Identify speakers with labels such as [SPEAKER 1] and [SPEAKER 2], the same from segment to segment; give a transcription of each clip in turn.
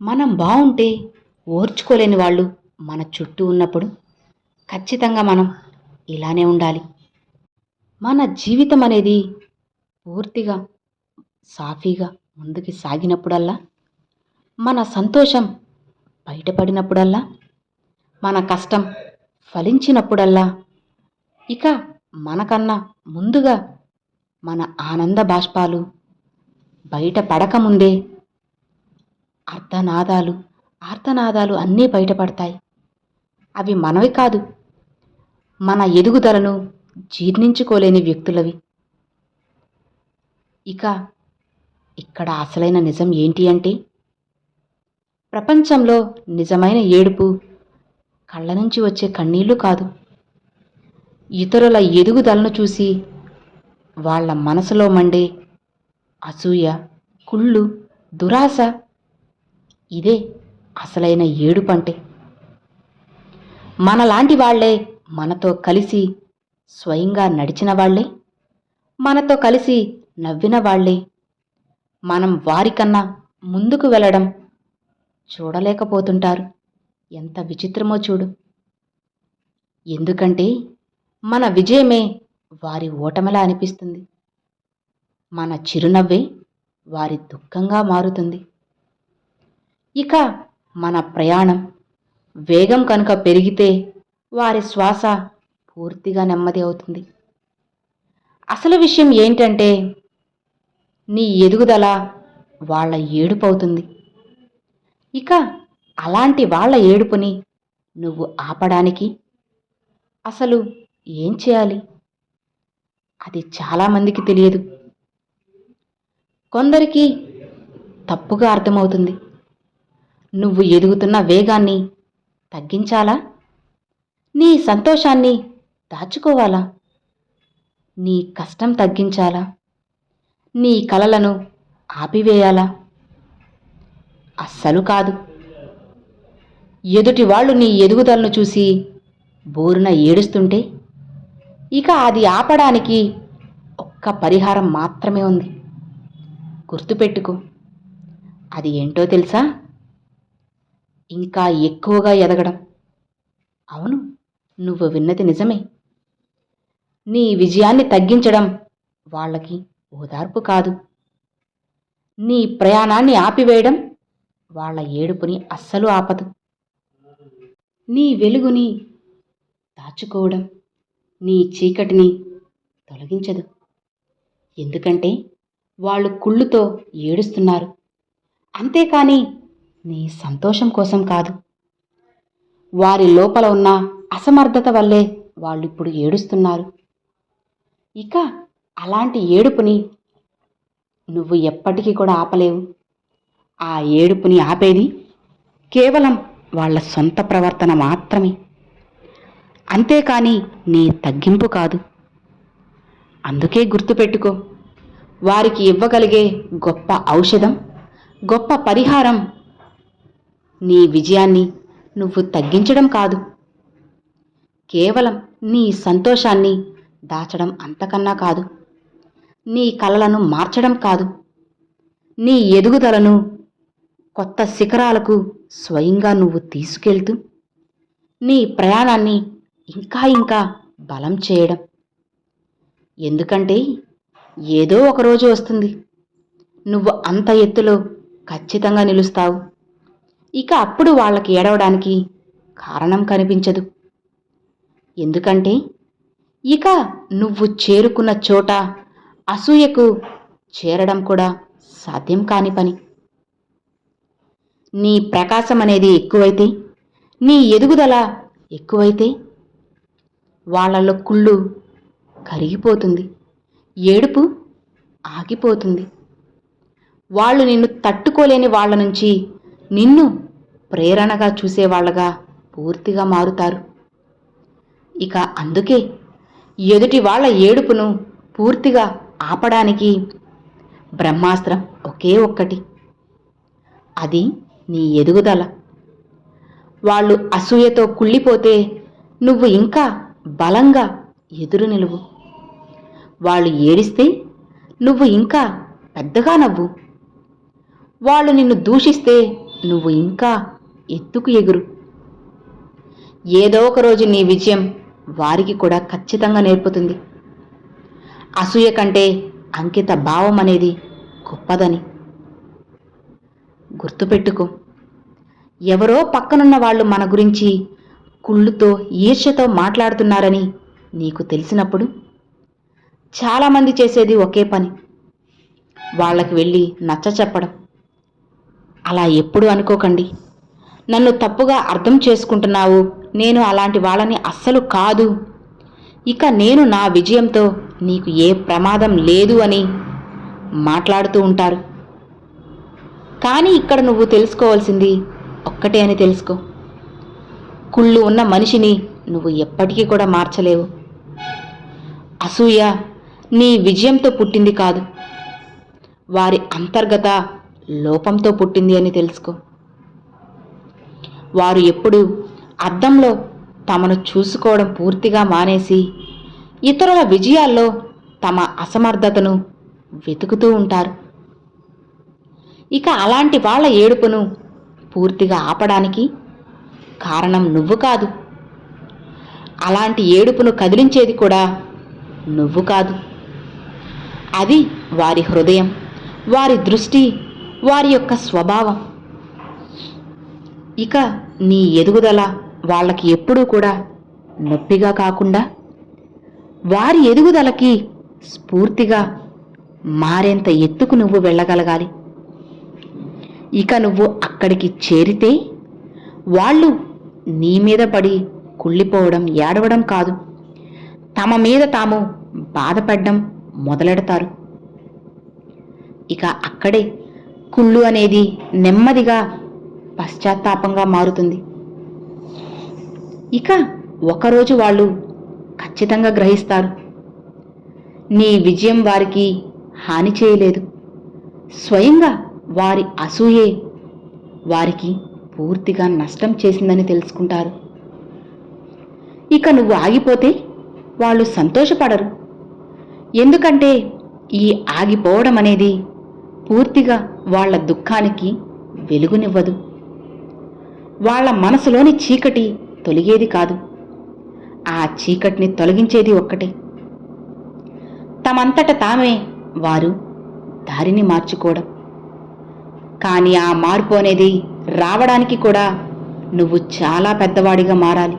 [SPEAKER 1] మనం బాగుంటే ఓర్చుకోలేని వాళ్ళు మన చుట్టూ ఉన్నప్పుడు ఖచ్చితంగా మనం ఇలానే ఉండాలి. మన జీవితం అనేది పూర్తిగా సాఫీగా ముందుకు సాగినప్పుడల్లా మన సంతోషం బయటపడినప్పుడల్లా మన కష్టం ఫలించినప్పుడల్లా ఇక మనకన్నా ముందుగా మన ఆనంద బాష్పాలు బయట పడకముందే అర్ధనాదాలు ఆర్తనాదాలు అన్నీ బయటపడతాయి. అవి మనవి కాదు. మన ఎదుగుదలను జీర్ణించుకోలేని వ్యక్తులవి. ఇక ఇక్కడ అసలైన నిజం ఏంటి అంటే ప్రపంచంలో నిజమైన ఏడుపు కళ్ళ నుంచి వచ్చే కన్నీళ్ళు కాదు. ఇతరుల ఎదుగుదలను చూసి వాళ్ళ మనసులో మండే అసూయ కుళ్ళు దురాశ ఇదే అసలైన ఏడుపంటే. మనలాంటి వాళ్ళే మనతో కలిసి స్వయంగా నడిచిన వాళ్ళే మనతో కలిసి నవ్విన వాళ్ళే మనం వారికన్నా ముందుకు వెళ్ళడం చూడలేకపోతుంటారు. ఎంత విచిత్రమో చూడు. ఎందుకంటే మన విజయమే వారి ఓటమిలా అనిపిస్తుంది. మన చిరునవ్వే వారి దుఃఖంగా మారుతుంది. ఇక మన ప్రయాణం. వేగం కనుక పెరిగితే వారి శ్వాస పూర్తిగా నెమ్మది అవుతుంది. అసలు విషయం ఏంటంటే నీ ఎదుగుదల వాళ్ళ ఏడుపు అవుతుంది. ఇక అలాంటి వాళ్ళ ఏడుపుని నువ్వు ఆపడానికి అసలు ఏం చేయాలి? అది చాలామందికి తెలియదు. కొందరికి తప్పుగా అర్థమవుతుంది. నువ్వు ఎదుగుతున్న వేగాన్ని తగ్గించాలా? నీ సంతోషాన్ని దాచుకోవాలా? నీ కష్టం తగ్గించాలా? నీ కలలను ఆపివేయాలా? అస్సలు కాదు. ఎదుటి వాళ్ళు నీ ఎదుగుదలను చూసి బోరున ఏడుస్తుంటే ఇక అది ఆపడానికి ఒక్క పరిహారం మాత్రమే ఉంది. గుర్తుపెట్టుకో. అది ఏంటో తెలుసా? ఇంకా ఎక్కువగా ఎదగడం. అవును నువ్వు విన్నది నిజమే. నీ విజయాన్ని తగ్గించడం వాళ్ళకి ఓదార్పు కాదు. నీ ప్రయాణాన్ని ఆపివేయడం వాళ్ళ ఏడుపుని అస్సలు ఆపదు. నీ వెలుగుని దాచుకోవడం నీ చీకటిని తొలగించదు. ఎందుకంటే వాళ్ళు కుళ్ళుతో ఏడుస్తున్నారు. అంతేకాని నీ సంతోషం కోసం కాదు. వారి లోపల ఉన్న అసమర్థత వల్లే వాళ్ళు ఇప్పుడు ఏడుస్తున్నారు. ఇక అలాంటి ఏడుపుని నువ్వు ఎప్పటికీ కూడా ఆపలేవు. ఆ ఏడుపుని ఆపేది కేవలం వాళ్ళ సొంత ప్రవర్తన మాత్రమే. అంతేకాని నీ తగ్గింపు కాదు. అందుకే గుర్తుపెట్టుకో వారికి ఇవ్వగలిగే గొప్ప ఔషధం గొప్ప పరిహారం నీ విజయాన్ని నువ్వు తగ్గించడం కాదు. కేవలం నీ సంతోషాన్ని దాచడం అంతకన్నా కాదు. నీ కలలను మార్చడం కాదు. నీ ఎదుగుదలను కొత్త శిఖరాలకు స్వయంగా నువ్వు తీసుకెళ్తూ నీ ప్రయాణాన్ని ఇంకా ఇంకా బలం చేయడం. ఎందుకంటే ఏదో ఒక రోజు వస్తుంది. నువ్వు అంత ఎత్తులో ఖచ్చితంగా నిలుస్తావు. ఇక అప్పుడు వాళ్ళకి ఏడవడానికి కారణం కనిపించదు. ఎందుకంటే ఇక నువ్వు చేరుకున్న చోట అసూయకు చేరడం కూడా సాధ్యం కాని పని. నీ ప్రకాశం అనేది ఎక్కువైతే నీ ఎదుగుదల ఎక్కువైతే వాళ్ళలో కుళ్ళు కరిగిపోతుంది ఏడుపు ఆగిపోతుంది. వాళ్ళు నిన్ను తట్టుకోలేని వాళ్ళ నుంచి నిన్ను ప్రేరణగా చూసేవాళ్ళగా పూర్తిగా మారుతారు. ఇక అందుకే ఎదుటి వాళ్ళ ఏడుపును పూర్తిగా ఆపడానికి బ్రహ్మాస్త్రం ఒకే ఒక్కటి. అది నీ ఎదుగుదల. వాళ్ళు అసూయతో కుళ్ళిపోతే నువ్వు ఇంకా బలంగా ఎదురు నిలువు. వాళ్ళు ఏడిస్తే నువ్వు ఇంకా పెద్దగా నవ్వు. వాళ్ళు నిన్ను దూషిస్తే నువ్వు ఇంకా ఎత్తుకు ఎగురు. ఏదో ఒక రోజు నీ విజయం వారికి కూడా ఖచ్చితంగా నేర్పుతుంది. అసూయ కంటే అంకిత భావం అనేది గొప్పదని. గుర్తుపెట్టుకో ఎవరో పక్కనున్న వాళ్ళు మన గురించి కుళ్ళుతో ఈర్ష్యతో మాట్లాడుతున్నారని నీకు తెలిసినప్పుడు చాలామంది చేసేది ఒకే పని. వాళ్ళకి వెళ్ళి నచ్చ చెప్పడం అలా ఎప్పుడు అనుకోకండి. నన్ను తప్పుగా అర్థం చేసుకుంటున్నావు. నేను అలాంటి వాళ్ళని అస్సలు కాదు. ఇక నేను నా విజయంతో నీకు ఏ ప్రమాదం లేదు అని మాట్లాడుతూ ఉంటారు. కానీ ఇక్కడ నువ్వు తెలుసుకోవాల్సింది ఒక్కటే అని తెలుసుకో. కుళ్ళు ఉన్న మనిషిని నువ్వు ఎప్పటికీ కూడా మార్చలేవు. అసూయ నీ విజయంతో పుట్టింది కాదు. వారి అంతర్గత లోపంతో పుట్టింది అని తెలుసుకో. వారు ఎప్పుడు అద్దంలో తమను చూసుకోవడం పూర్తిగా మానేసి ఇతరుల విజయాల్లో తమ అసమర్థతను వెతుకుతూ ఉంటారు. ఇక అలాంటి వాళ్ళ ఏడుపును పూర్తిగా ఆపడానికి కారణం నువ్వు కాదు. అలాంటి ఏడుపును కదిలించేది కూడా నువ్వు కాదు. అది వారి హృదయం వారి దృష్టి వారి యొక్క స్వభావం. ఇక నీ ఎదుగుదల వాళ్ళకి ఎప్పుడూ కూడా నొప్పిగా కాకుండా వారి ఎదుగుదలకి స్ఫూర్తిగా మారేంత ఎత్తుకు నువ్వు వెళ్ళగలగాలి. ఇక నువ్వు అక్కడికి చేరితే వాళ్ళు నీ మీద పడి కుళ్ళిపోవడం ఏడవడం కాదు. తమ మీద తాము బాధపడడం మొదలెడతారు. ఇక అక్కడే కుళ్ళు అనేది నెమ్మదిగా పశ్చాత్తాపంగా మారుతుంది. ఇక ఒకరోజు వాళ్ళు ఖచ్చితంగా గ్రహిస్తారు. నీ విజయం వారికి హాని చేయలేదు. స్వయంగా వారి అసూయే వారికి పూర్తిగా నష్టం చేసిందని తెలుసుకుంటారు. ఇక నువ్వు ఆగిపోతే వాళ్ళు సంతోషపడరు. ఎందుకంటే ఈ ఆగిపోవడం అనేది పూర్తిగా వాళ్ళ దుఃఖానికి వెలుగునివ్వదు. వాళ్ళ మనసులోని చీకటి తొలగేది కాదు. ఆ చీకటిని తొలగించేది ఒక్కటే. తమంతట తామే వారు దారిని మార్చుకోవడం. కానీ ఆ మార్పు అనేది రావడానికి కూడా నువ్వు చాలా పెద్దవాడిగా మారాలి.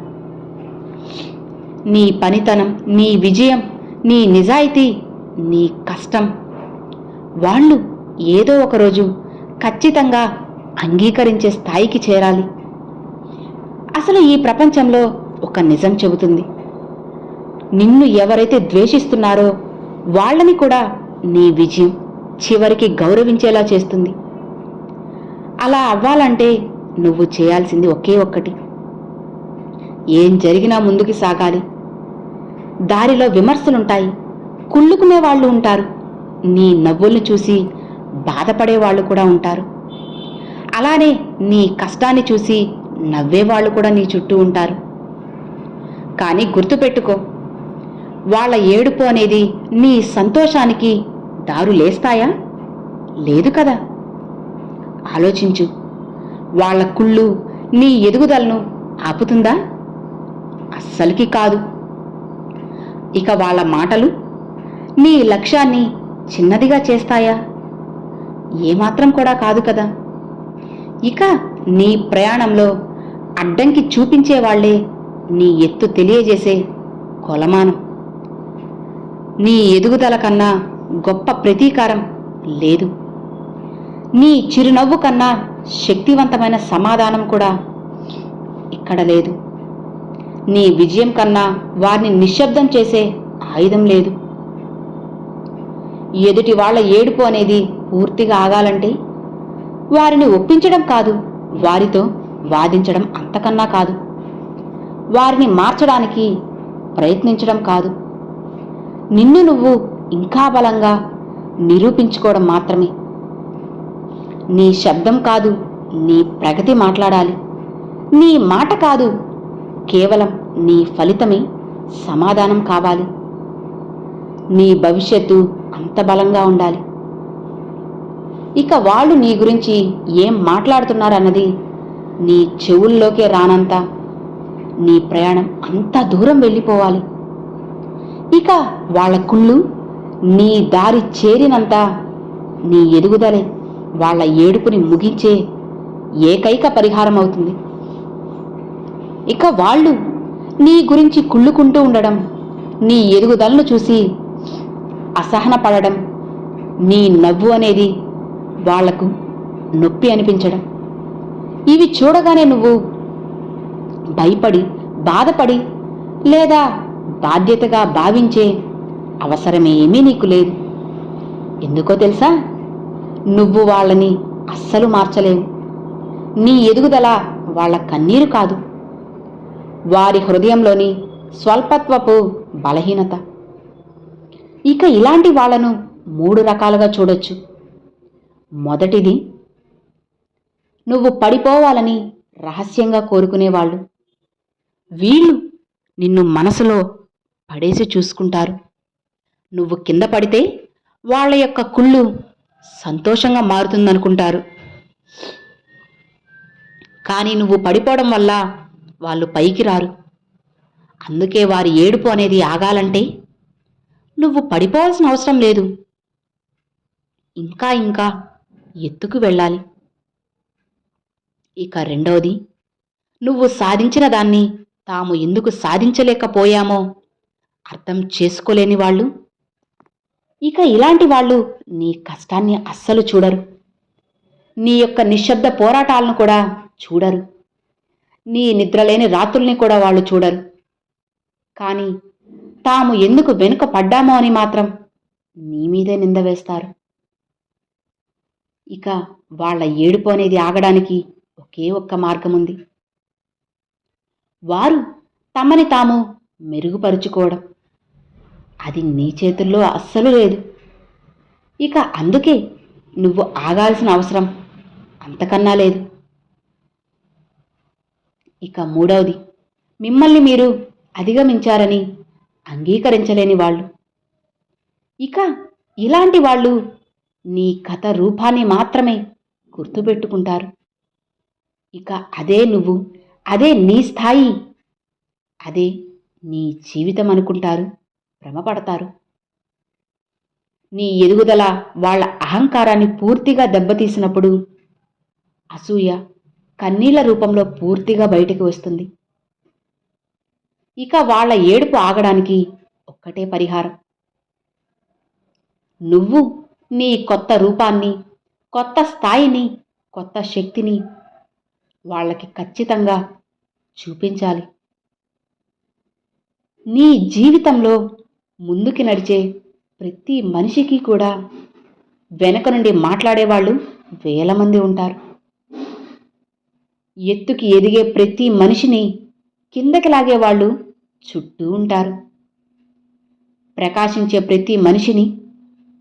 [SPEAKER 1] నీ పనితనం నీ విజయం నీ నిజాయితీ నీ కష్టం వాళ్ళు ఏదో ఒకరోజు ఖచ్చితంగా అంగీకరించే స్థాయికి చేరాలి. అసలు ఈ ప్రపంచంలో ఒక నిజం చెబుతుంది. నిన్ను ఎవరైతే ద్వేషిస్తున్నారో వాళ్ళని కూడా నీ విజయం చివరికి గౌరవించేలా చేస్తుంది. అలా అవ్వాలంటే నువ్వు చేయాల్సింది ఒకే ఒక్కటి. ఏం జరిగినా ముందుకు సాగాలి. దారిలో విమర్శలుంటాయి. కుళ్ళుకునే వాళ్ళు ఉంటారు. నీ నవ్వుల్ని చూసి బాధపడే వాళ్ళు కూడా ఉంటారు. అలానే నీ కష్టాన్ని చూసి నవ్వేవాళ్ళు కూడా నీ చుట్టూ ఉంటారు. కానీ గుర్తుపెట్టుకో వాళ్ళ ఏడుపు అనేది నీ సంతోషానికి దారు లేస్తాయా? లేదు కదా. ఆలోచించు వాళ్ళ కుళ్ళు నీ ఎదుగుదలను ఆపుతుందా? అస్సలకి కాదు. ఇక వాళ్ళ మాటలు నీ లక్ష్యాన్ని చిన్నదిగా చేస్తాయా? ఏమాత్రం కూడా కాదు కదా. ఇక నీ ప్రయాణంలో అడ్డంకి చూపించేవాళ్ళే నీ ఎత్తు తెలియజేసే కొలమానం. నీ ఎదుగుదల కన్నా గొప్ప ప్రతీకారం లేదు. నీ చిరునవ్వు కన్నా శక్తివంతమైన సమాధానం కూడా ఇక్కడ లేదు. నీ విజయం కన్నా వారిని నిశ్శబ్దం చేసే ఆయుధం లేదు. ఎదుటి వాళ్ళ ఏడుపు అనేది పూర్తిగా ఆగాలంటే? వారిని ఒప్పించడం కాదు వారితో వాదించడం అంతకన్నా కాదు. వారిని మార్చడానికి ప్రయత్నించడం కాదు. నిన్ను నువ్వు ఇంకా బలంగా నిరూపించుకోవడం మాత్రమే. నీ శబ్దం కాదు నీ ప్రగతి మాట్లాడాలి. నీ మాట కాదు కేవలం నీ ఫలితమే సమాధానం కావాలి. నీ భవిష్యత్తు బలంగా ఉండాలి. ఇక వాళ్ళు నీ గురించి ఏం మాట్లాడుతున్నారన్నది నీ చెవుల్లోకే రానంత నీ ప్రయాణం అంత దూరం వెళ్ళిపోవాలి. ఇక వాళ్ళ కుళ్ళు నీ దారి చేరినంత నీ ఎదుగుదలే వాళ్ళ ఏడుపుని ముగించే ఏకైక పరిహారం అవుతుంది. ఇక వాళ్ళు నీ గురించి కుళ్ళుకుంటూ ఉండడం నీ ఎదుగుదలను చూసి అసహనపడడం నీ నవ్వు అనేది వాళ్ళకు నొప్పి అనిపించడం. ఇవి చూడగానే నువ్వు భయపడి బాధపడి లేదా బాధ్యతగా భావించే అవసరమేమీ నీకు లేదు. ఎందుకో తెలుసా? నువ్వు వాళ్ళని అస్సలు మార్చలేవు. నీ ఎదుగుదల వాళ్ళ కన్నీరు కాదు. వారి హృదయంలోని స్వల్పత్వపు బలహీనత. ఇక ఇలాంటి వాళ్ళను మూడు రకాలుగా చూడొచ్చు. మొదటిది నువ్వు పడిపోవాలని రహస్యంగా కోరుకునేవాళ్ళు. వీళ్ళు నిన్ను మనసులో పడేసి చూసుకుంటారు. నువ్వు కింద పడితే వాళ్ళ యొక్క కుళ్ళు సంతోషంగా మారుతుందనుకుంటారు. కానీ నువ్వు పడిపోవడం వల్ల వాళ్ళు పైకి రారు. అందుకే వారి ఏడుపు అనేది ఆగాలంటే నువ్వు పడిపోవాల్సిన అవసరం లేదు. ఇంకా ఇంకా ఎత్తుకు వెళ్ళాలి. ఇక రెండవది నువ్వు సాధించిన దాన్ని తాము ఎందుకు సాధించలేకపోయామో అర్థం చేసుకోలేని వాళ్ళు. ఇక ఇలాంటి వాళ్ళు నీ కష్టాన్ని అస్సలు చూడరు. నీ యొక్క నిశ్శబ్ద పోరాటాలను కూడా చూడరు. నీ నిద్రలేని రాత్రుల్ని కూడా వాళ్ళు చూడరు. కానీ తాము ఎందుకు వెనుక పడ్డామో అని మాత్రం నీ మీదే నింద వేస్తారు. ఇక వాళ్ళ ఏడుపు అనేది ఆగడానికి ఒకే ఒక్క మార్గం ఉంది వారు తమని తాము మెరుగుపరుచుకోవడం. అది నీ చేతుల్లో అస్సలు లేదు. ఇక అందుకే నువ్వు ఆగాల్సిన అవసరం అంతకన్నా లేదు. ఇక మూడవది మిమ్మల్ని మీరు అధిగమించారని అంగీకరించలేని వాళ్ళు. ఇక ఇలాంటి వాళ్ళు నీ కథ రూపాన్ని మాత్రమే గుర్తుపెట్టుకుంటారు. ఇక అదే నువ్వు అదే నీ స్థాయి అదే నీ జీవితం అనుకుంటారు భ్రమపడతారు. నీ ఎదుగుదల వాళ్ళ అహంకారాన్ని పూర్తిగా దెబ్బతీసినప్పుడు అసూయ కన్నీళ్ళ రూపంలో పూర్తిగా బయటికి వస్తుంది. ఇక వాళ్ళ ఏడుపు ఆగడానికి ఒక్కటే పరిహారం. నువ్వు నీ కొత్త రూపాన్ని కొత్త స్థాయిని కొత్త శక్తిని వాళ్ళకి ఖచ్చితంగా చూపించాలి. నీ జీవితంలో ముందుకి నడిచే ప్రతి మనిషికి కూడా వెనక నుండి మాట్లాడేవాళ్ళు వేల మంది ఉంటారు. ఎత్తుకి ఎదిగే ప్రతి మనిషిని కిందకి లాగేవాళ్ళు చుట్టూ ఉంటారు. ప్రకాశించే ప్రతి మనిషిని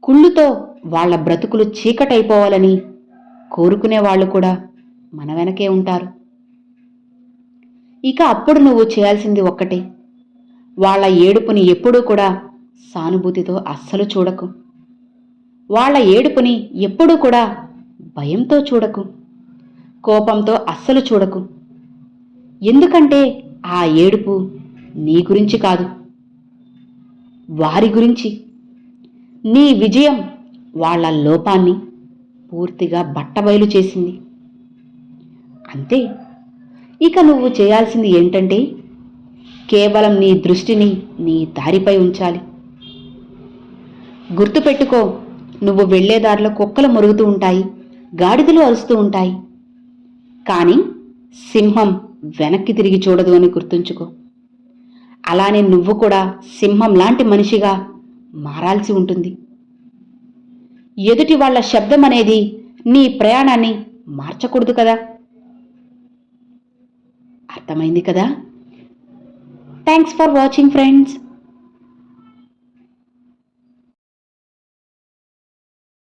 [SPEAKER 1] కుళ్ళుతో వాళ్ళ బ్రతుకులు చీకటైపోవాలని కోరుకునే వాళ్ళు కూడా మన వెనకే ఉంటారు. ఇక అప్పుడు నువ్వు చేయాల్సింది ఒక్కటే. వాళ్ళ ఏడుపుని ఎప్పుడూ కూడా సానుభూతితో అస్సలు చూడకు. వాళ్ళ ఏడుపుని ఎప్పుడూ కూడా భయంతో చూడకు. కోపంతో అస్సలు చూడకు. ఎందుకంటే ఆ ఏడుపు నీ గురించి కాదు. వారి గురించి. నీ విజయం వాళ్ళ లోపాన్ని పూర్తిగా బట్టబయలు చేసింది. అంతే. ఇక నువ్వు చేయాల్సింది ఏంటంటే కేవలం నీ దృష్టిని నీ దారిపై ఉంచాలి. గుర్తుపెట్టుకో నువ్వు వెళ్ళే దారిలో కుక్కలు మరుగుతూ ఉంటాయి గాడిదలు అరుస్తూ ఉంటాయి. కానీ సింహం వెనక్కి తిరిగి చూడదు అని గుర్తుంచుకో. అలానే నువ్వు కూడా సింహం లాంటి మనిషిగా మారాల్సి ఉంటుంది. ఎదుటి వాళ్ళ శబ్దం అనేది నీ ప్రయాణాన్ని మార్చకూడదు కదా? అర్థమైంది కదా? Thanks for watching friends